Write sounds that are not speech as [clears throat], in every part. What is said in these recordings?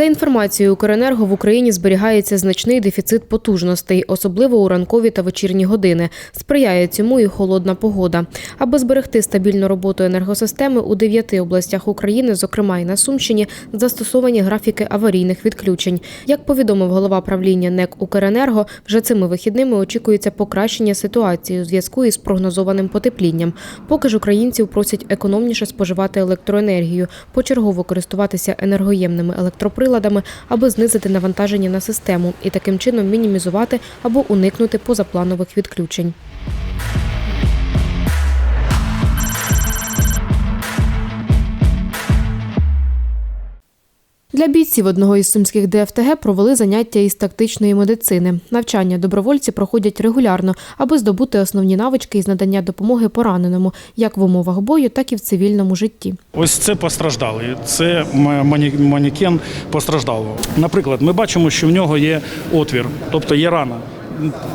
За інформацією Укренерго, в Україні зберігається значний дефіцит потужностей, особливо у ранкові та вечірні години. Сприяє цьому і холодна погода. Аби зберегти стабільну роботу енергосистеми у дев'яти областях України, зокрема і на Сумщині, застосовані графіки аварійних відключень. Як повідомив голова правління НЕК Укренерго, вже цими вихідними очікується покращення ситуації у зв'язку із прогнозованим потеплінням. Поки ж українців просять економніше споживати електроенергію, почергово користуватися енергоємними електроприладами, аби знизити навантаження на систему і таким чином мінімізувати або уникнути позапланових відключень. Для бійців одного із сумських ДФТГ провели заняття із тактичної медицини. Навчання добровольці проходять регулярно, аби здобути основні навички із надання допомоги пораненому, як в умовах бою, так і в цивільному житті. Ось це постраждалий. Це ма- мані- постраждалого. Наприклад, ми бачимо, що в нього є отвір, тобто є рана.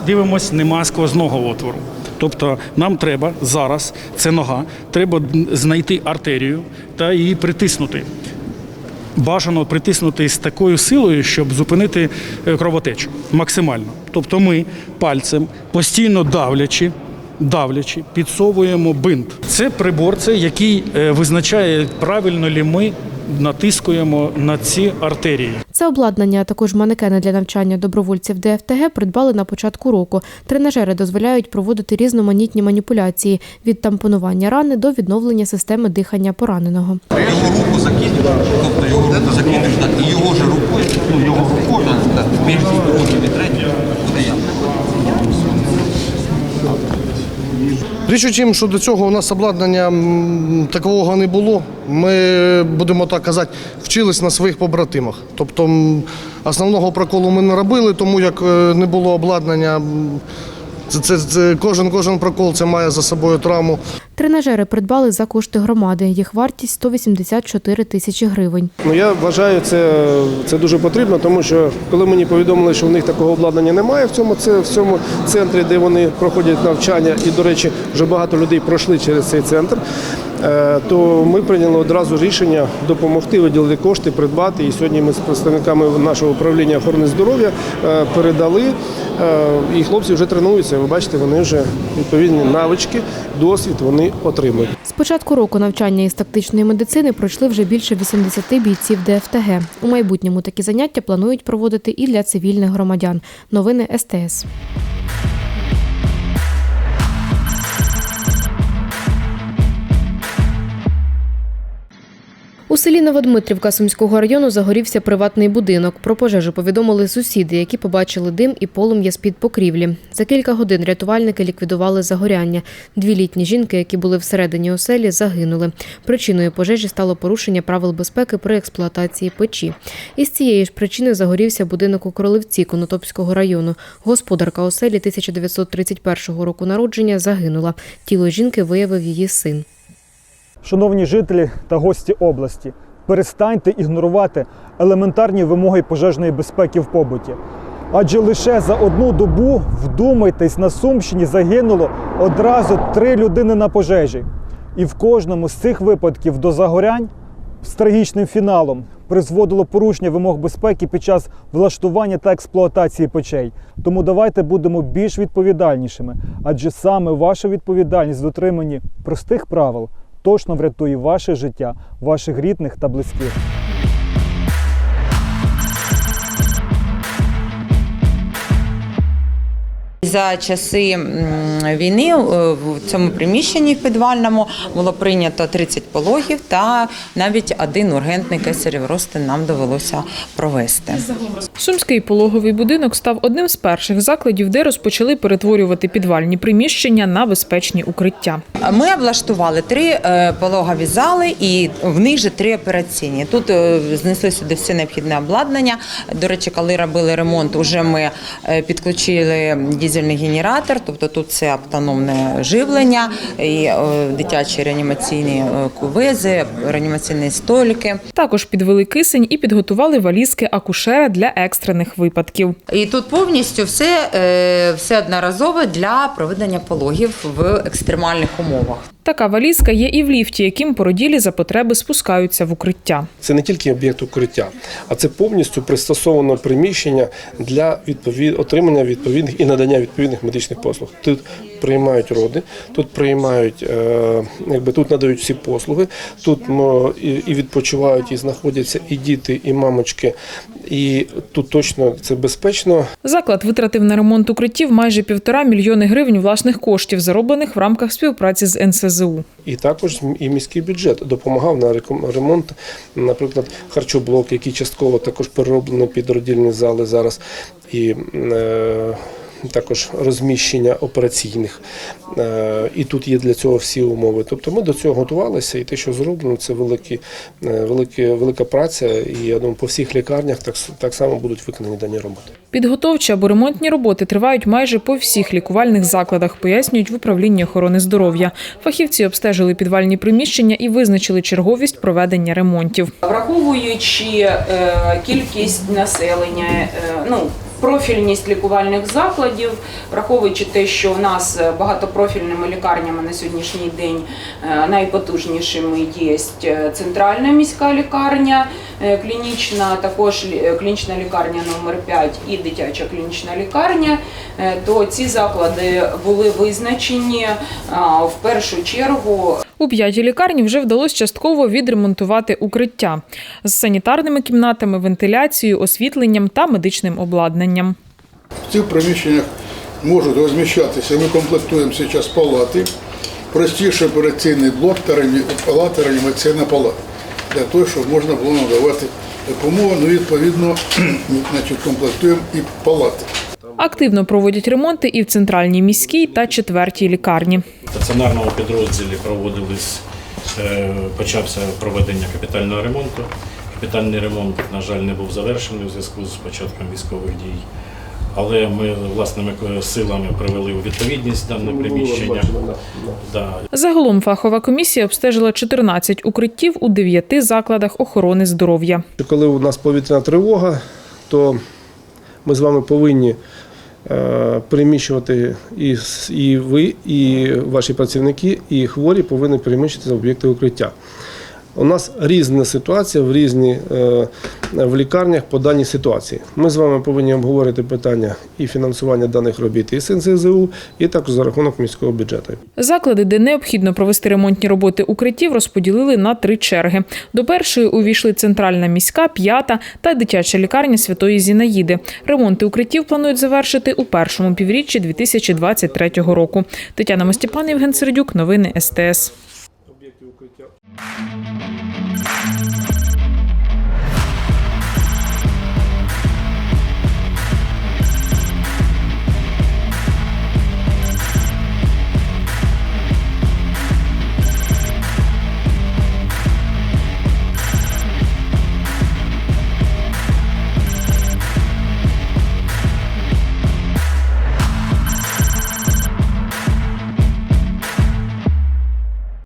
Дивимось, нема сквозного отвору. Тобто нам треба зараз, це нога, треба знайти артерію та її притиснути. Бажано притиснути з такою силою, щоб зупинити е, кровотечу максимально. Тобто ми пальцем постійно давлячи, давлячи, підсовуємо бинт. Це прибор, це який е, визначає правильно лі ми натискуємо на ці артерії. Це обладнання, а також манекени для навчання добровольців ДФТГ придбали на початку року. Тренажери дозволяють проводити різноманітні маніпуляції від тампонування рани до відновлення системи дихання пораненого. Його руку закинеш, тобто його руку закинеш так, і його ж рукою, ну його рукою, так, між руки відтретє, буде ясно. Річ у тім, що до цього у нас обладнання такого не було. Ми, будемо так казати, вчились на своїх побратимах. Тобто основного проколу ми не робили, тому як е, не було обладнання. Це, це, це, кожен, кожен прокол це має за собою травму. Тренажери придбали за кошти громади. Їх вартість 184 тисячі гривень. Ну я вважаю, це, це дуже потрібно, тому що коли мені повідомили, що в них такого обладнання немає в цьому це в цьому центрі, де вони проходять навчання, і до речі, вже багато людей пройшли через цей центр. Е, То ми прийняли одразу рішення допомогти виділити кошти, придбати. І сьогодні ми з представниками нашого управління охорони здоров'я е, передали. е, І хлопці вже тренуються. Ви бачите, вони вже відповідні навички, досвід вони отримують. З початку року навчання із тактичної медицини пройшли вже більше 80 бійців ДФТГ. У майбутньому такі заняття планують проводити і для цивільних громадян. Новини СТС. Селі Новодмитрівка Сумського району загорівся приватний будинок. Про пожежу повідомили сусіди, які побачили дим і полум'я з-під покрівлі. За кілька годин рятувальники ліквідували загоряння. Дві літні жінки, які були всередині оселі, загинули. Причиною пожежі стало порушення правил безпеки при експлуатації печі. Із цієї ж причини загорівся будинок у Кролевці Конотопського району. Господарка оселі 1931 року народження загинула. Тіло жінки виявив її син. Шановні жителі та гості області, перестаньте ігнорувати елементарні вимоги пожежної безпеки в побуті. Адже лише за одну добу, вдумайтесь, на Сумщині загинуло одразу три людини на пожежі. І в кожному з цих випадків до загорянь з трагічним фіналом призводило порушення вимог безпеки під час влаштування та експлуатації печей. Тому давайте будемо більш відповідальнішими, адже саме ваша відповідальність в дотриманні простих правил точно врятує ваше життя, ваших рідних та близьких. За часи війни е, в цьому приміщенні в підвальному було прийнято 30 пологів та навіть один ургентний кесарів ростин нам довелося провести. Сумський пологовий будинок став одним з перших закладів, де розпочали перетворювати підвальні приміщення на безпечні укриття. Ми облаштували три е, пологові зали і в них же три операційні. Тут е, знесли сюди все необхідне обладнання. До речі, коли робили ремонт, уже ми підключили дізельний генератор, тобто тут це автономне живлення, і е, дитячі реанімаційні е, кувези, реанімаційні столики. Також підвели кисень і підготували валізки акушера для екстрених випадків. І тут повністю все, е, все одноразове для проведення пологів в екстремальних умовах. Така валізка є і в ліфті, яким породілі за потреби спускаються в укриття. Це не тільки об'єкт укриття, а це повністю пристосоване приміщення для відповід... отримання відповідних і надання відповідних медичних послуг. Тут приймають роди, тут приймають, е, якби тут надають всі послуги. Тут і, і відпочивають, і знаходяться і діти, і мамочки. І тут точно це безпечно. Заклад витратив на ремонт укриттів майже півтора мільйони гривень власних коштів, зароблених в рамках співпраці з НСЗУ. І також і міський бюджет допомагав на ремонт, наприклад, харчоблок, який частково також перероблено під родільні зали зараз, і е, також розміщення операційних. Е, і тут є для цього всі умови. Тобто ми до цього готувалися, і те, що зроблено, це великі, е, великі, велика праця. І я думаю, по всіх лікарнях так, так само будуть виконані дані роботи. Підготовчі або ремонтні роботи тривають майже по всіх лікувальних закладах, пояснюють в управлінні охорони здоров'я. Фахівці обстежили підвальні приміщення і визначили черговість проведення ремонтів. Враховуючи е, кількість населення, е, ну профільність лікувальних закладів, враховуючи те, що у нас е, багатопрофільними лікарнями на сьогоднішній день е, найпотужнішими є е, центральна міська лікарня, клінічна, також клінічна лікарня номер 5 і дитяча клінічна лікарня, то ці заклади були визначені в першу чергу У п'ятій лікарні вже вдалося частково відремонтувати укриття з санітарними кімнатами, вентиляцією, освітленням та медичним обладнанням. В цих приміщеннях можуть розміщатися, ми комплектуємо зараз палати, простіший операційний блок та палата, реанімаційна палата, для того, щоб можна було надавати допомогу. Ну, відповідно, [clears throat] значить, комплектуємо і палати. Активно проводять ремонти і в центральній міській та четвертій лікарні. В стаціонарному підрозділі проводились, е, почався проведення капітального ремонту. Капітальний ремонт, на жаль, не був завершений у зв'язку з початком військових дій. Але ми власними силами привели у відповідність дане приміщення. Загалом фахова комісія обстежила 14 укриттів у 9 закладах охорони здоров'я. Коли у нас повітряна тривога, то ми з вами повинні е, переміщувати і, і ви, і ваші працівники, і хворі повинні переміщуватися в об'єкти укриття. У нас різна ситуація в різні е, в лікарнях по даній ситуації. Ми з вами повинні обговорити питання і фінансування даних робіт і з НСЗУ, і також за рахунок міського бюджету. Заклади, де необхідно провести ремонтні роботи укриттів, розподілили на три черги. До першої увійшли центральна міська, п'ята та дитяча лікарня Святої Зінаїди. Ремонти укриттів планують завершити у першому півріччі 2023 року. Тетяна Мостіпан, Євген Сердюк. Новини СТС. Thank you.